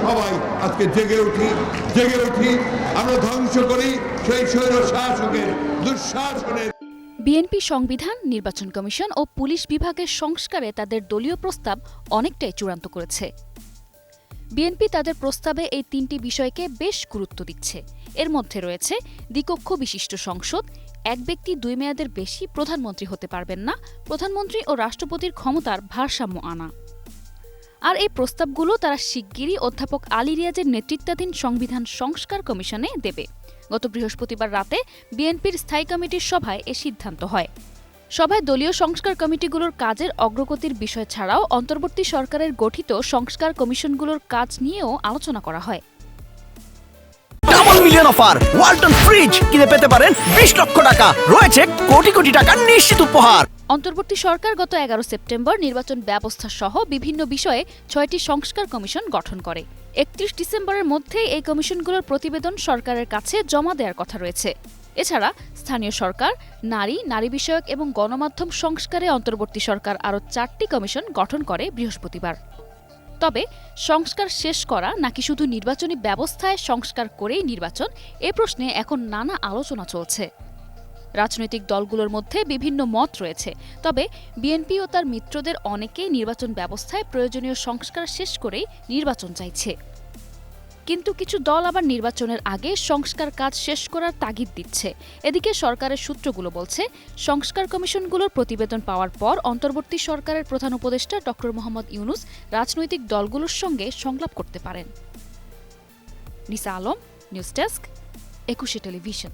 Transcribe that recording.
সবাই আজকে জেগে উঠি জেগে উঠি। আমরা ধ্বংস করি সেই শাসকের দুঃশাসনের। বিএনপি সংবিধান, নির্বাচন কমিশন ও পুলিশ বিভাগের সংস্কারে তাদের দলীয় প্রস্তাব অনেকটাই চূড়ান্ত করেছে। বিএনপি তাদের প্রস্তাবে এই তিনটি বিষয়কে বেশ গুরুত্ব দিচ্ছে। এর মধ্যে রয়েছে দ্বিকক্ষ বিশিষ্ট সংসদ, এক ব্যক্তি দুই মেয়াদের বেশি প্রধানমন্ত্রী হতে পারবেন না, প্রধানমন্ত্রী ও রাষ্ট্রপতির ক্ষমতার ভারসাম্য আনা। আর এই প্রস্তাবগুলো তারা শিগগিরই অধ্যাপক আলী রিয়াজের নেতৃত্বাধীন সংবিধান সংস্কার কমিশনে দেবে। গত বৃহস্পতিবার রাতে বিএনপির স্থায়ী কমিটির সভায় এ সিদ্ধান্ত হয়। সভায় দলীয় সংস্কার কমিটিগুলোর কাজের অগ্রগতির বিষয় ছাড়াও অন্তর্বর্তী সরকারের গঠিত সংস্কার কমিশনগুলোর কাজ নিয়েও আলোচনা করা হয়। মিলিয়ন অফার, ওয়ালটন ফ্রিজ কিনে পেতে পারেন বিশ লক্ষ টাকা। রয়েছে কোটি কোটি টাকার নিশ্চিত উপহার। অন্তর্বর্তী সরকার গত এগারো সেপ্টেম্বর নির্বাচন ব্যবস্থা সহ বিভিন্ন বিষয়ে ছয়টি সংস্কার কমিশন গঠন করে। একত্রিশ ডিসেম্বরের মধ্যেই এই কমিশনগুলোর প্রতিবেদন সরকারের কাছে জমা দেওয়ার কথা রয়েছে। এছাড়া স্থানীয় সরকার, নারী নারী বিষয়ক এবং গণমাধ্যম সংস্কারে অন্তর্বর্তী সরকার আরও চারটি কমিশন গঠন করে বৃহস্পতিবার। তবে সংস্কার শেষ করা নাকি শুধু নির্বাচনী ব্যবস্থায় সংস্কার করেই নির্বাচন, এ প্রশ্নে এখন নানা আলোচনা চলছে। রাজনৈতিক দলগুলোর মধ্যে বিভিন্ন মত রয়েছে। তবে বিএনপি ও তার মিত্রদের অনেকেই নির্বাচন ব্যবস্থায় প্রয়োজনীয় সংস্কার শেষ করেই নির্বাচন চাইছে। কিন্তু কিছু দল আবার নির্বাচনের আগে সংস্কার কাজ শেষ করার তাগিদ দিচ্ছে। এদিকে সরকারের সূত্রগুলো বলছে, সংস্কার কমিশনগুলোর প্রতিবেদন পাওয়ার পর অন্তর্বর্তী সরকারের প্রধান উপদেষ্টা ড মোহাম্মদ ইউনুস রাজনৈতিক দলগুলোর সঙ্গে সংলাপ করতে পারেন। Nisa Alam, news desk, Ekushey television.